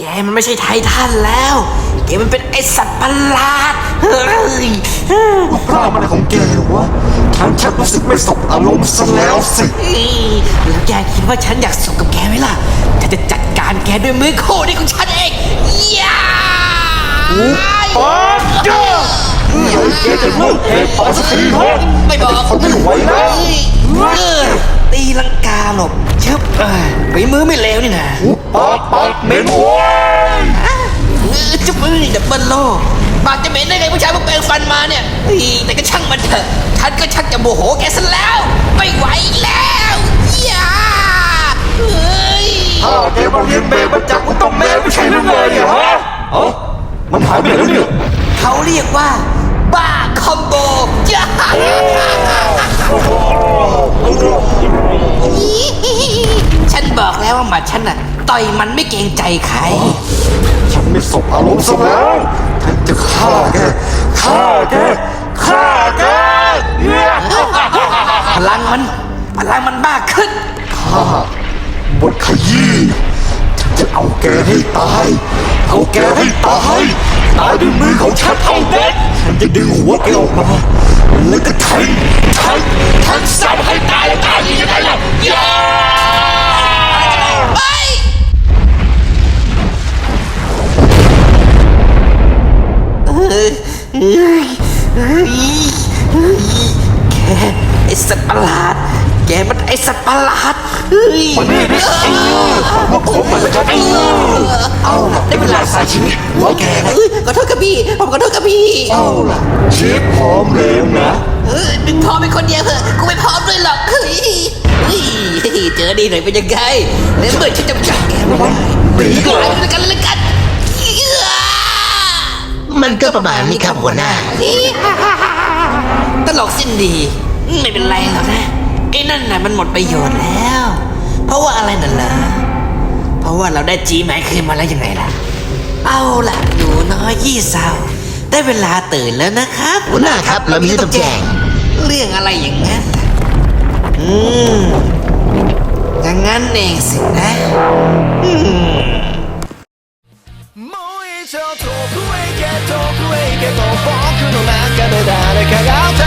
แกมันไม่ใช่ไททันแล้ว แกมันเป็นไอสัตว์ประหลาด เฮ้ยพระมันของแกวะฉันชักรู้สึกไม่สบอารมณ์ซะแล้วสิแล้วแกคิดว่าฉันอยากสู้กับแกไหมล่ะ ฉันจะจัดการแกด้วยมือโคนี่ของฉันเองย่าป๊าจ้าแกจะเลิกเองปาสักทีเถอะไม่บอกทนไม่ไหวแล้วเออ ตีลังกาหลบชึบเอ้ยฝีมือไม่เลวนี่นะปากปากเหม็นโว้ยเออจุ๊บมือดับเบิลโลปากจะเหม็นได้ไงผู้ชายเพิ่งแปรงฟันมาเนี่ยเฮ้ยแต่ก็ช่างมันเถอะฉันก็ชักจะโมโหแกซะแล้ว ไม่ไหวแล้วอย่าเฮ้ยถ้าแกมาเรียนแบบมาจากอุลตร้าแมนไม่ใช่หรือไงเนี่ยฮะเอ้ามันหายไปไหนแล้วเนี่ยเขาเรียกว่า บ้าคอมโบย่า ต่อยมันไม่เกรงใจใคร ฉันไม่สบอารมณ์ซะแล้วฉันจะฆ่าแกฆ่าแกฆ่าแกเนี่ยพลังมันพลังมันมากขึ้นข้าบทขยี้ฉันจะเอาแกให้ตาย เอาแกให้ตายตายด้วยมือของฉันเท่านั้นฉันจะดึงหัวแกออกมาแล้วก็แทงแทงแทงซ้ำให้ตายตายยังไงล่ะยา แกไอสัตว์ประหลาด แกมันไอสัตว์ประหลาดเฮ้ยมันนี่นี่เออมาผมมันจะเออเอาล่ะได้เวลาใส่ชีวิตหัวแกแล้วเฮ้ยขอโทษครับพี่ ผมขอโทษครับพี่ เอาล่ะชฟพพร้อมแล้วนะเออดึงพร้อมเป็นคนเดียวเถอะกูไม่พร้อมด้วยหรอกเฮ้ยเฮ้ยเจอดีหน่อยเป็นยังไงแล้วเมื่อฉันจะจับแกไม่ได้หนีก่อนไปด้วยกันเลยละกันเอื้อมัน ก็ประมาณนี้ครับหัวหน้าตลกสิ้นดี ไม่เป็นไรหรอกนะไอ้นั่นน่ะมันหมดประโยชน์แล้ว เพราะว่าอะไรนั่นล่ะเพราะว่าเราได้จีไม้คืนมาแล้วยังไงล่ะ เอาล่ะหนูน้อยยี่สาวได้เวลาตื่นแล้วนะครับหัวหน้าครับ เรามีเรื่องต้องแจ้งเรื่องอะไรอย่างนั้นล่ะอืมอย่างนั้นเองสินะ 誰かが歌うどうし